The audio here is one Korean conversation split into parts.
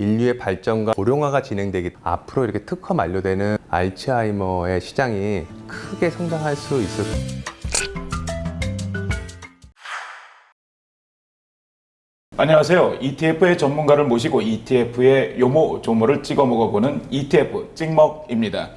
인류의 발전과 고령화가 진행되기 앞으로 이렇게 특허 만료되는 알츠하이머의 시장이 크게 성장할 수 있을 안녕하세요. ETF의 전문가를 모시고 ETF의 요모 조모를 찍어 먹어보는 ETF 찍먹입니다.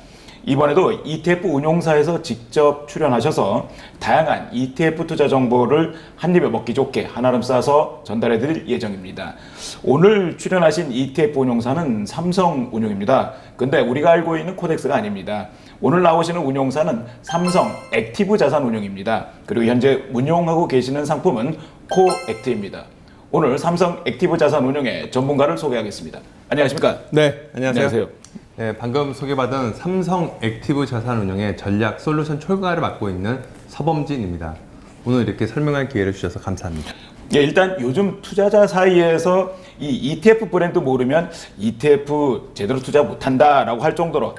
이번에도 ETF 운용사에서 직접 출연하셔서 다양한 ETF 투자 정보를 한 입에 먹기 좋게 한아름 싸서 전달해 드릴 예정입니다. 오늘 출연하신 ETF 운용사는 삼성 운용입니다. 근데 우리가 알고 있는 코덱스가 아닙니다. 오늘 나오시는 운용사는 삼성 액티브 자산 운용입니다. 그리고 현재 운용하고 계시는 상품은 코액트입니다. 오늘 삼성 액티브 자산 운용의 전문가를 소개하겠습니다. 안녕하십니까? 네, 안녕하세요. 안녕하세요. 네, 방금 소개받은 삼성 액티브 자산운용의 전략 솔루션 철과를 맡고 있는 서범진입니다. 오늘 이렇게 설명할 기회를 주셔서 감사합니다. 예, 일단 요즘 투자자 사이에서 이 ETF 브랜드 모르면 ETF 제대로 투자 못한다라고 할 정도로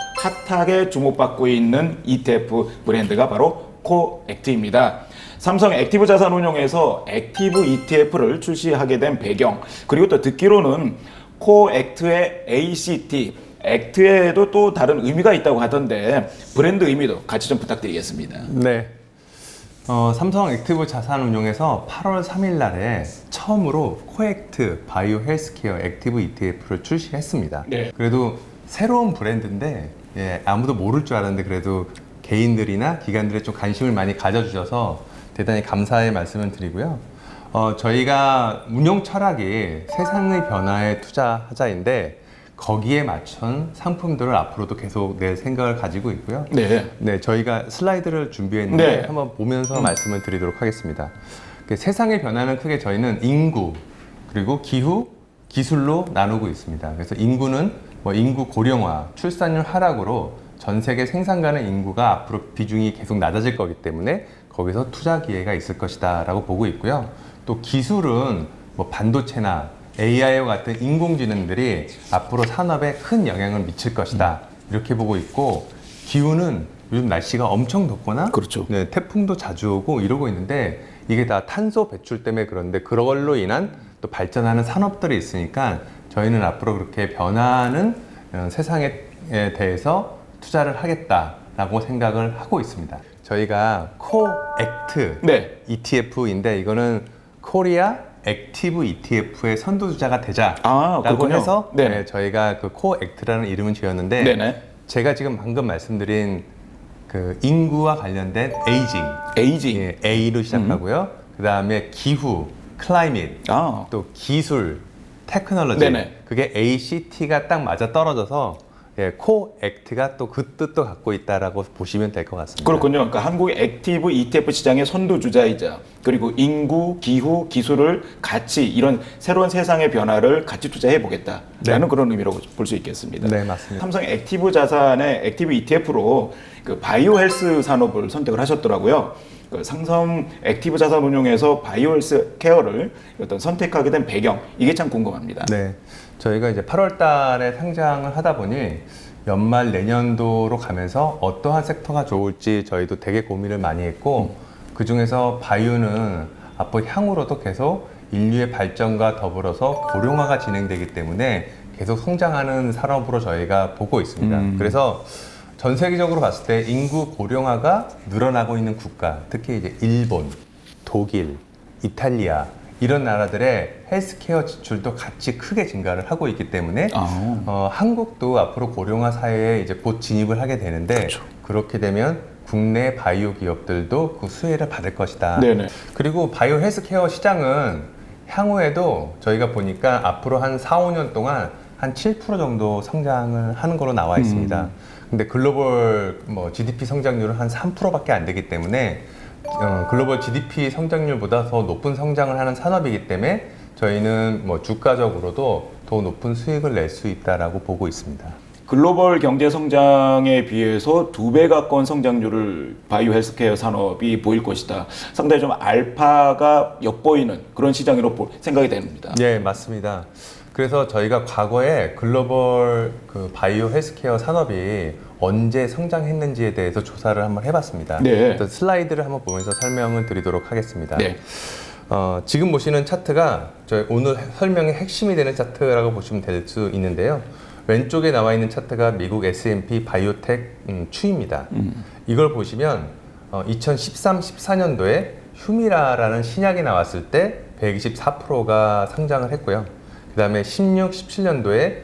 핫하게 주목받고 있는 ETF 브랜드가 바로 코액트입니다. 삼성 액티브 자산운용에서 액티브 ETF를 출시하게 된 배경 그리고 또 듣기로는 코액트의 ACT 액트에도 또 다른 의미가 있다고 하던데 브랜드 의미도 같이 좀 부탁드리겠습니다. 네. 어, 삼성 액티브 자산운용에서 8월 3일 날에 처음으로 코액트 바이오 헬스케어 액티브 ETF를 출시했습니다. 네. 그래도 새로운 브랜드인데 예, 아무도 모를 줄 알았는데 그래도 개인들이나 기관들이 좀 관심을 많이 가져주셔서 대단히 감사의 말씀을 드리고요. 어, 저희가 운용 철학이 세상의 변화에 투자하자인데 거기에 맞춘 상품들을 앞으로도 계속 낼 생각을 가지고 있고요. 네. 네, 저희가 슬라이드를 준비했는데 네. 한번 보면서 말씀을 드리도록 하겠습니다. 그 세상의 변화는 크게 저희는 인구 그리고 기후, 기술로 나누고 있습니다. 그래서 인구는 뭐 인구 고령화, 출산율 하락으로 전 세계 생산 가능 인구가 앞으로 비중이 계속 낮아질 거기 때문에 거기서 투자 기회가 있을 것이다라고 보고 있고요. 또 기술은 뭐 반도체나 AI와 같은 인공지능들이 앞으로 산업에 큰 영향을 미칠 것이다. 이렇게 보고 있고 기후는 요즘 날씨가 엄청 덥거나 그렇죠. 네, 태풍도 자주 오고 이러고 있는데 이게 다 탄소 배출 때문에 그런데 그걸로 인한 또 발전하는 산업들이 있으니까 저희는 앞으로 그렇게 변화하는 어, 세상에 대해서 투자를 하겠다라고 생각을 하고 있습니다. 저희가 코액트 네. ETF인데 이거는 코리아 액티브 ETF의 선두주자가 아, 되자라고 그렇군요. 해서 네네. 네, 저희가 그 코액트라는 이름을 지었는데 네네. 제가 지금 방금 말씀드린 그 인구와 관련된 에이징, 에이징. 예, A로 시작하고요. 그 다음에 기후, 클라이밋, 아. 또 기술, 테크놀로지. 네네. 그게 ACT가 딱 맞아 떨어져서 예, 코 액트가 또 그 뜻도 갖고 있다라고 보시면 될 것 같습니다. 그렇군요. 그러니까 한국의 액티브 ETF 시장의 선두 주자이자 그리고 인구, 기후, 기술을 같이 이런 새로운 세상의 변화를 같이 투자해 보겠다라는 네. 그런 의미로 볼수 있겠습니다. 네, 맞습니다. 삼성 액티브 자산의 액티브 ETF로 그 바이오 헬스 산업을 선택을 하셨더라고요. 그 삼성 액티브 자산 운용에서 바이오 헬스 케어를 어떤 선택하게 된 배경 이게 참 궁금합니다. 네. 저희가 이제 8월 달에 상장을 하다 보니 연말 내년도로 가면서 어떠한 섹터가 좋을지 저희도 되게 고민을 많이 했고 그 중에서 바이오는 앞으로 향후로도 계속 인류의 발전과 더불어서 고령화가 진행되기 때문에 계속 성장하는 산업으로 저희가 보고 있습니다. 음. 그래서 전 세계적으로 봤을 때 인구 고령화가 늘어나고 있는 국가, 특히 이제 일본, 독일, 이탈리아 이런 나라들의 헬스케어 지출도 같이 크게 증가를 하고 있기 때문에 아. 어, 한국도 앞으로 고령화 사회에 이제 곧 진입을 하게 되는데 그렇죠. 그렇게 되면 국내 바이오 기업들도 그 수혜를 받을 것이다. 네네. 그리고 바이오 헬스케어 시장은 향후에도 저희가 보니까 앞으로 한 4, 5년 동안 한 7% 정도 성장을 하는 걸로 나와 있습니다. 근데 글로벌 뭐 GDP 성장률은 한 3%밖에 안 되기 때문에 어, 글로벌 GDP 성장률보다 더 높은 성장을 하는 산업이기 때문에 저희는 뭐 주가적으로도 더 높은 수익을 낼 수 있다라고 보고 있습니다. 글로벌 경제 성장에 비해서 두 배 가까운 성장률을 바이오 헬스케어 산업이 보일 것이다. 상당히 좀 알파가 엿보이는 그런 시장으로 보- 생각이 됩니다. 네, 맞습니다. 그래서 저희가 과거에 글로벌 그 바이오 헬스케어 산업이 언제 성장했는지에 대해서 조사를 한번 해봤습니다. 네. 그래서 슬라이드를 한번 보면서 설명을 드리도록 하겠습니다. 네. 어, 지금 보시는 차트가 저희 오늘 설명의 핵심이 되는 차트라고 보시면 될 수 있는데요. 왼쪽에 나와 있는 차트가 미국 S&P 바이오텍 음, 추입니다. 이걸 보시면 어, 2013, 14년도에 휴미라라는 신약이 나왔을 때 124%가 상장을 했고요. 그 다음에 16, 17년도에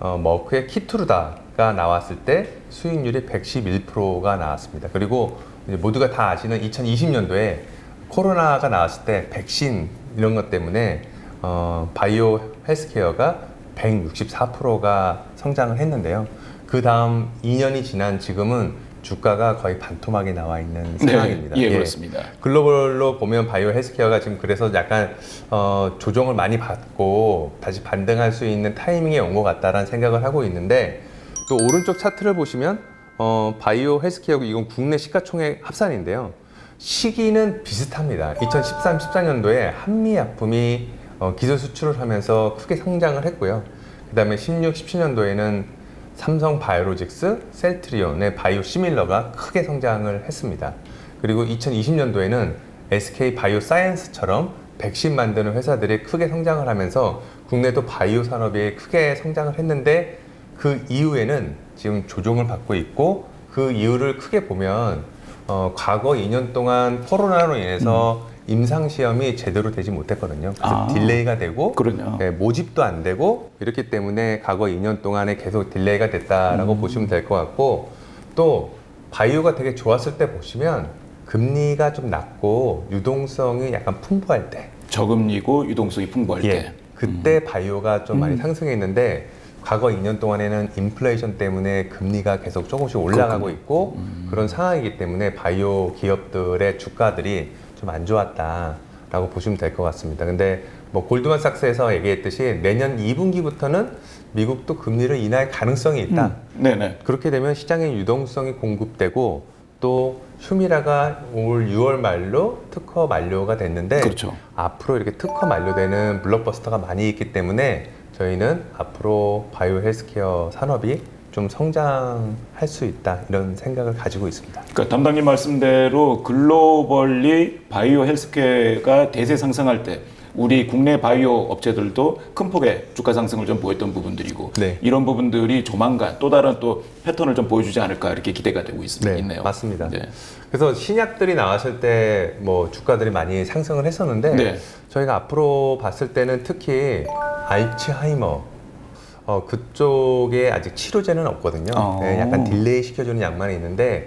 어, 머크의 키투르다 가 나왔을 때 수익률이 111%가 나왔습니다. 그리고 모두가 다 아시는 2020년도에 코로나가 나왔을 때 백신 이런 것 때문에 어, 바이오 헬스케어가 164%가 성장을 했는데요. 그 다음 2년이 지난 지금은 주가가 거의 반토막이 나와 있는 상황입니다. 예, 예. 그렇습니다. 글로벌로 보면 바이오 헬스케어가 지금 그래서 약간 어, 조정을 많이 받고 다시 반등할 수 있는 타이밍에 온 것 같다라는 생각을 하고 있는데 또 오른쪽 차트를 보시면 어, 바이오 헬스케어 이건 국내 시가총액 합산인데요. 시기는 비슷합니다. 2013, 14년도에 한미약품이 어, 기술 수출을 하면서 크게 성장을 했고요. 그 다음에 16, 17년도에는 삼성 바이오로직스, 셀트리온의 바이오 시밀러가 크게 성장을 했습니다. 그리고 2020년도에는 SK 바이오 사이언스처럼 백신 만드는 회사들이 크게 성장을 하면서 국내도 바이오 산업이 크게 성장을 했는데 그 이후에는 지금 조정을 받고 있고 그 이유를 크게 보면 어, 과거 2년 동안 코로나로 인해서 임상 시험이 제대로 되지 못했거든요. 그래서 아. 딜레이가 되고. 네, 모집도 안 되고 이렇기 때문에 과거 2년 동안에 계속 딜레이가 됐다라고 음. 보시면 될 것 같고 또 바이오가 되게 좋았을 때 보시면 금리가 좀 낮고 유동성이 약간 풍부할 때 저금리고 유동성이 풍부할 예, 때. 그때 바이오가 좀 많이 음. 상승했는데 과거 2년 동안에는 인플레이션 때문에 금리가 계속 조금씩 올라가고. 있고 음. 그런 상황이기 때문에 바이오 기업들의 주가들이 좀 안 좋았다라고 보시면 될 것 같습니다. 근데 뭐 골드만삭스에서 얘기했듯이 내년 2분기부터는 미국도 금리를 인하할 가능성이 있다. 음. 네네. 그렇게 되면 시장의 유동성이 공급되고 또 휴미라가 올 6월 말로 특허 만료가 됐는데 그렇죠. 앞으로 이렇게 특허 만료되는 블록버스터가 많이 있기 때문에 저희는 앞으로 바이오 헬스케어 산업이 좀 성장할 수 있다 이런 생각을 가지고 있습니다. 그러니까 담당님 말씀대로 글로벌리 바이오 헬스케어가 대세 상승할 때 우리 국내 바이오 업체들도 큰 폭의 주가 상승을 좀 보였던 부분들이고 네. 이런 부분들이 조만간 또 다른 또 패턴을 좀 보여주지 않을까 이렇게 기대가 되고 있, 네, 있네요. 맞습니다. 네. 그래서 신약들이 나왔을 때 뭐 주가들이 많이 상승을 했었는데 네. 저희가 앞으로 봤을 때는 특히 알츠하이머 어, 그쪽에 아직 치료제는 없거든요. 어. 네, 약간 딜레이 시켜주는 약만 있는데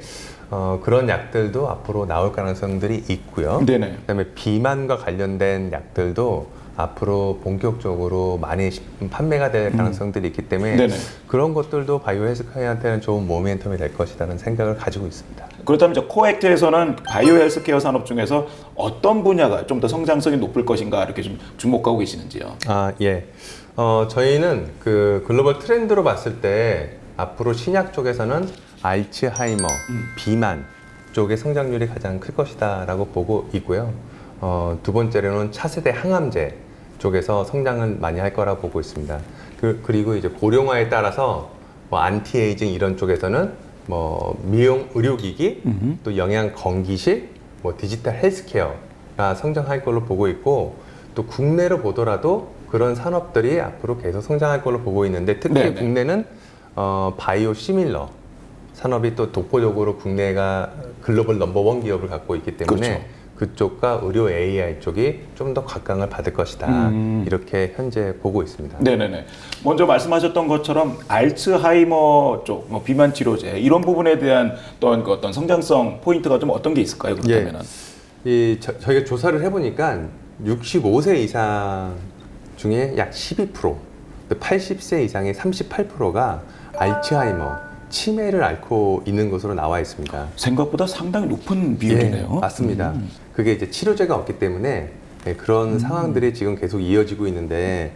어, 그런 약들도 앞으로 나올 가능성들이 있고요. 네네. 그다음에 비만과 관련된 약들도 앞으로 본격적으로 많이 시- 판매가 될 가능성들이 있기 때문에 음. 네네. 그런 것들도 바이오 헬스케어한테는 좋은 모멘텀이 될 것이라는 생각을 가지고 있습니다. 그렇다면 코액트에서는 바이오 헬스케어 산업 중에서 어떤 분야가 좀 더 성장성이 높을 것인가 이렇게 좀 주목하고 계시는지요? 아, 예. 어, 저희는 그 글로벌 트렌드로 봤을 때 앞으로 신약 쪽에서는 알츠하이머, 비만 쪽의 성장률이 가장 클 것이다라고 보고 있고요. 어, 두 번째로는 차세대 항암제 쪽에서 성장을 많이 할 거라 보고 있습니다. 그, 그리고 이제 고령화에 따라서 뭐 안티에이징 이런 쪽에서는 뭐 미용 의료기기, 또 영양 건기식, 뭐 디지털 헬스케어가 성장할 걸로 보고 있고 또 국내로 보더라도 그런 산업들이 앞으로 계속 성장할 걸로 보고 있는데 특히 네네. 국내는 어, 바이오 시밀러 산업이 또 독보적으로 국내가 글로벌 넘버원 기업을 갖고 있기 때문에 그렇죠. 그쪽과 의료 AI 쪽이 좀 더 각광을 받을 것이다 음. 이렇게 현재 보고 있습니다. 네네네. 먼저 말씀하셨던 것처럼 알츠하이머 쪽, 뭐 비만 치료제 이런 부분에 대한 어떤 그 어떤 성장성 포인트가 좀 어떤 게 있을까요? 그렇다면은 이 저, 저희가 조사를 해보니까 65세 이상 중에 약 12%, 80세 이상의 38%가 알츠하이머, 치매를 앓고 있는 것으로 나와 있습니다. 생각보다 상당히 높은 비율이네요. 음. 예, 맞습니다. 그게 이제 치료제가 없기 때문에 예, 그런 음. 상황들이 지금 계속 이어지고 있는데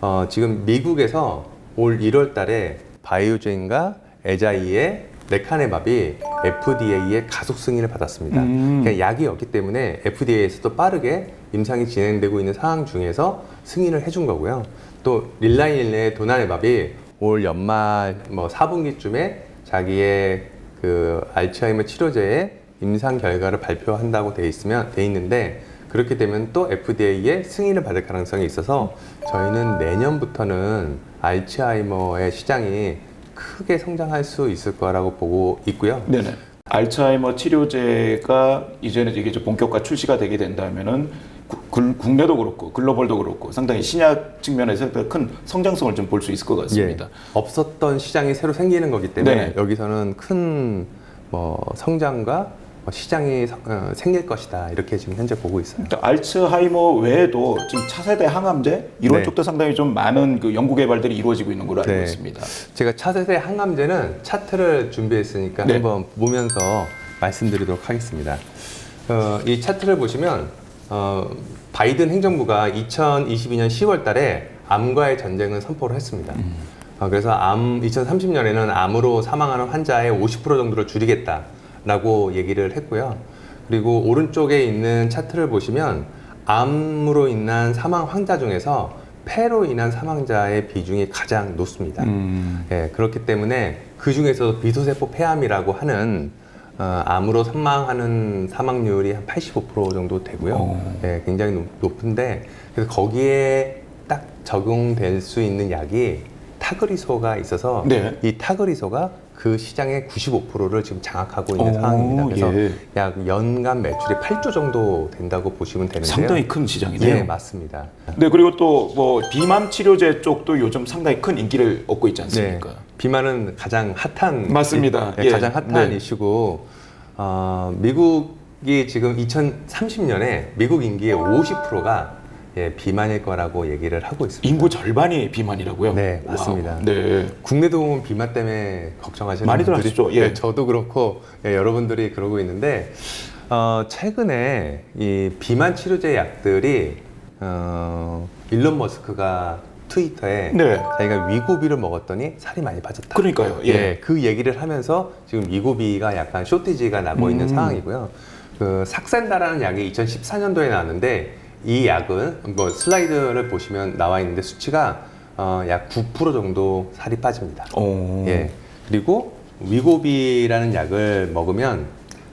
어, 지금 미국에서 올 1월 달에 바이오젠과 에자이의 레카네밥이 FDA의 가속 승인을 받았습니다. 음. 그러니까 약이 없기 때문에 FDA에서도 빠르게 임상이 진행되고 있는 상황 중에서 승인을 해준 거고요. 또 릴라일레의 도나네밥이 올 연말 뭐 4분기쯤에 자기의 그 알츠하이머 치료제의 임상 결과를 발표한다고 돼 있으면 돼 있는데 그렇게 되면 또 FDA의 승인을 받을 가능성이 있어서 저희는 내년부터는 알츠하이머의 시장이 크게 성장할 수 있을 거라고 보고 있고요. 네네. 알츠하이머 치료제가 이제는 이게 좀 본격화 출시가 되게 된다면은 국내도 그렇고 글로벌도 그렇고 상당히 신약 측면에서 큰 성장성을 좀 볼 수 있을 것 같습니다. 예, 없었던 시장이 새로 생기는 거기 때문에 네. 여기서는 큰 뭐 성장과 뭐 시장이 성- 어, 생길 것이다 이렇게 지금 현재 보고 있어요. 일단 알츠하이머 외에도 지금 차세대 항암제 이런 네. 쪽도 상당히 좀 많은 그 연구 개발들이 이루어지고 있는 걸로 알고 네. 있습니다. 제가 차세대 항암제는 차트를 준비했으니까 네. 한번 보면서 말씀드리도록 하겠습니다. 어, 이 차트를 보시면 어, 바이든 행정부가 2022년 10월 달에 암과의 전쟁을 선포를 했습니다. 어, 그래서 암 2030년에는 암으로 사망하는 환자의 50% 정도를 줄이겠다라고 얘기를 했고요. 그리고 오른쪽에 있는 차트를 보시면 암으로 인한 사망 환자 중에서 폐로 인한 사망자의 비중이 가장 높습니다. 음. 예, 그렇기 때문에 그 중에서 비소세포 폐암이라고 하는 어, 암으로 사망하는 사망률이 한 85% 정도 되고요. 어. 예, 굉장히 높, 높은데 그래서 거기에 딱 적용될 수 있는 약이 타그리소가 있어서 네. 이 타그리소가 그 시장의 95%를 지금 장악하고 있는 오, 상황입니다. 그래서 예. 약 연간 매출이 8조 정도 된다고 보시면 되는데요. 상당히 큰 시장이네요. 예, 맞습니다. 네 그리고 또 뭐 비만 치료제 쪽도 요즘 상당히 큰 인기를 얻고 있지 않습니까? 네. 비만은 가장 핫한 맞습니다. 이- 예. 가장 핫한 네. 이슈고 어, 미국이 지금 2030년에 미국 인기의 50%가 예, 비만일 거라고 얘기를 하고 있습니다. 인구 절반이 비만이라고요? 네. 맞습니다. 네. 국내도 보면 비만 때문에 걱정하시는 많이들 분들이 하시죠. 예. 네, 저도 그렇고 예, 여러분들이 그러고 있는데 어, 최근에 이 비만 치료제 약들이 어, 일론 머스크가 트위터에 네. 자기가 위고비를 먹었더니 살이 많이 빠졌다. 그러니까요. 예. 예, 그 얘기를 하면서 지금 위고비가 약간 쇼티지가 나고 있는 음. 상황이고요. 그 삭센다라는 약이 2014년도에 나왔는데 이 약은 뭐 슬라이드를 보시면 나와 있는데 수치가 어, 약 9% 정도 살이 빠집니다. 오. 예. 그리고 위고비라는 약을 먹으면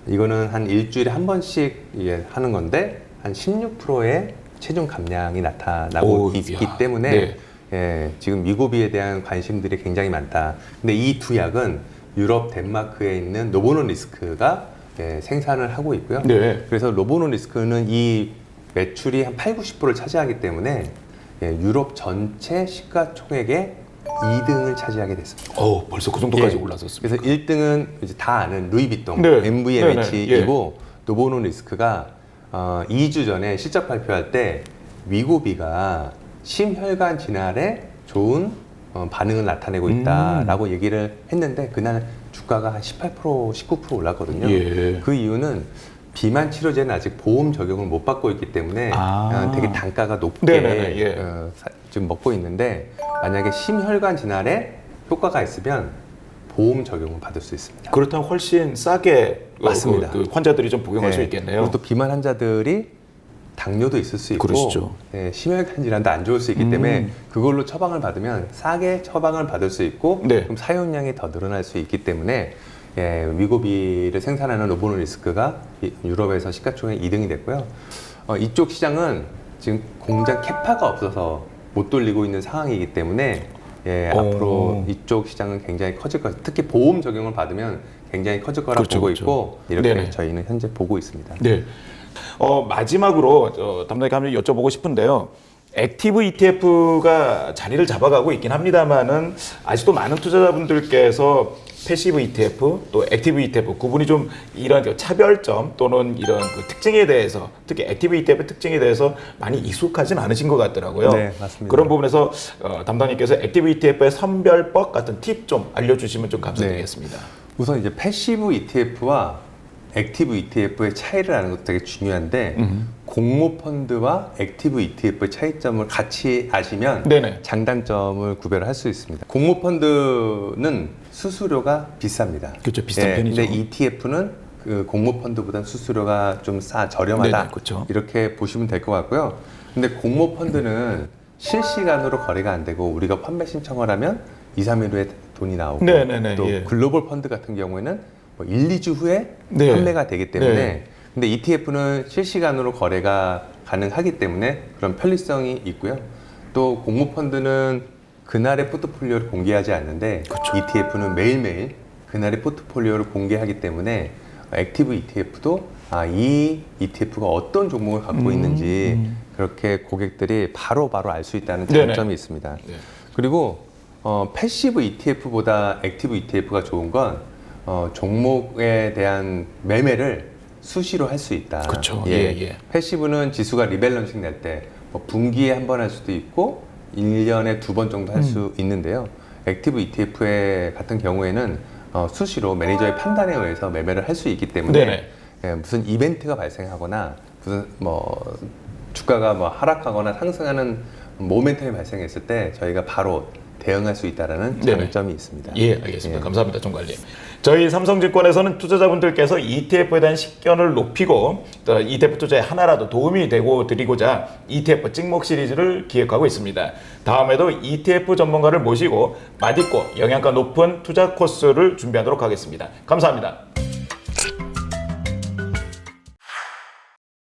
이거는 한 일주일에 한 번씩 예, 하는 건데 한 16%의 체중 감량이 나타나고 오, 있기 이야. 때문에 네. 예, 지금 위고비에 대한 관심들이 굉장히 많다. 근데 이 두 약은 유럽 덴마크에 있는 노보노리스크가 예, 생산을 하고 있고요. 네. 그래서 노보노리스크는 이 매출이 한 8, 90%를 차지하기 때문에 예, 유럽 전체 시가총액의 2등을 차지하게 됐습니다. 어, 벌써 그 정도까지 예. 올라섰습니다. 그래서 1등은 이제 다 아는 루이비통 네. MVMH이고 노보노리스크가 어, 2주 전에 실적 발표할 때 위고비가 심혈관 질환에 좋은 어, 반응을 나타내고 음. 있다라고 얘기를 했는데 그날 주가가 한 18% 19% 올랐거든요. 예. 그 이유는 비만 치료제는 아직 보험 적용을 못 받고 있기 때문에 아. 어, 되게 단가가 높게 네네네, 예. 어, 사- 지금 먹고 있는데 만약에 심혈관 질환에 효과가 있으면 보험 적용을 받을 수 있습니다. 그렇다면 훨씬 싸게 어, 맞습니다. 그, 그 환자들이 좀 복용할 수 네. 있겠네요. 그리고 또 비만 환자들이 당뇨도 있을 수 있고 그러시죠. 예, 심혈관 질환도 안 좋을 수 있기 음. 때문에 그걸로 처방을 받으면 싸게 처방을 받을 수 있고 네. 그럼 사용량이 더 늘어날 수 있기 때문에 예, 위고비를 생산하는 노보노리스크가 이- 유럽에서 시가총액 2등이 됐고요. 어, 이쪽 시장은 지금 공장 캐파가 없어서 못 돌리고 있는 상황이기 때문에 예, 오. 앞으로 이쪽 시장은 굉장히 커질 것 특히 보험 적용을 받으면 굉장히 커질 거라고 그렇죠, 보고 그렇죠. 있고 이렇게 네네. 저희는 현재 보고 있습니다. 네. 어, 마지막으로 어, 담당자께 한번 여쭤보고 싶은데요. 액티브 ETF가 자리를 잡아가고 있긴 합니다만은 아직도 많은 투자자분들께서 패시브 ETF 또 액티브 ETF 구분이 좀 이런 그 차별점 또는 이런 그 특징에 대해서 특히 액티브 ETF 특징에 대해서 많이 익숙하진 않으신 것 같더라고요. 네, 맞습니다. 그런 부분에서 어, 담당님께서 액티브 ETF의 선별법 같은 팁 좀 알려주시면 좀 감사드리겠습니다. 우선 이제 패시브 ETF와 액티브 ETF의 차이를 아는 것도 되게 중요한데 공모 펀드와 액티브 ETF의 차이점을 같이 아시면 네네. 장단점을 구별할 수 있습니다. 공모 펀드는 수수료가 비쌉니다. 그렇죠. 비싼 편이죠. 근데 ETF는 그 공모 펀드보다 수수료가 좀 싸 저렴하다. 네네, 그렇죠. 이렇게 보시면 될 것 같고요. 근데 공모 펀드는 실시간으로 거래가 안 되고 우리가 판매 신청을 하면 2, 3일 후에 돈이 나오고 네네네, 또 예. 글로벌 펀드 같은 경우에는 뭐 1, 2주 후에 네. 판매가 되기 때문에 네. 근데 ETF는 실시간으로 거래가 가능하기 때문에 그런 편리성이 있고요. 또 공모 펀드는 그날의 포트폴리오를 공개하지 않는데 ETF는 매일매일 그날의 포트폴리오를 공개하기 때문에 액티브 ETF도 아, 이 ETF가 어떤 종목을 갖고 있는지 그렇게 고객들이 바로바로 알수 있다는. 장점이 있습니다. 네. 그리고 어, 패시브 ETF보다 액티브 ETF가 좋은 건 어, 종목에 대한 매매를 수시로 할 수 있다. 그쵸. 예, 예. 패시브는 지수가 리밸런싱 될 때 뭐 분기에 한 번 할 수도 있고 1년에 두 번 정도 할수 있는데요. 액티브 ETF 같은 경우에는 어, 수시로 매니저의 판단에 의해서 매매를 할 수 있기 때문에. 예, 무슨 이벤트가 발생하거나 무슨 뭐 주가가 뭐 하락하거나 상승하는 모멘텀이 발생했을 때 저희가 바로 대응할 수 있다라는 네네. 장점이 있습니다. 예, 알겠습니다. 예. 감사합니다, 총괄님. 저희 삼성증권에서는 투자자분들께서 ETF에 대한 식견을 높이고 또 ETF 투자에 하나라도 도움이 되고 드리고자 ETF 찍목 시리즈를 기획하고 있습니다. 다음에도 ETF 전문가를 모시고 맛있고 영양가 높은 투자 코스를 준비하도록 하겠습니다. 감사합니다.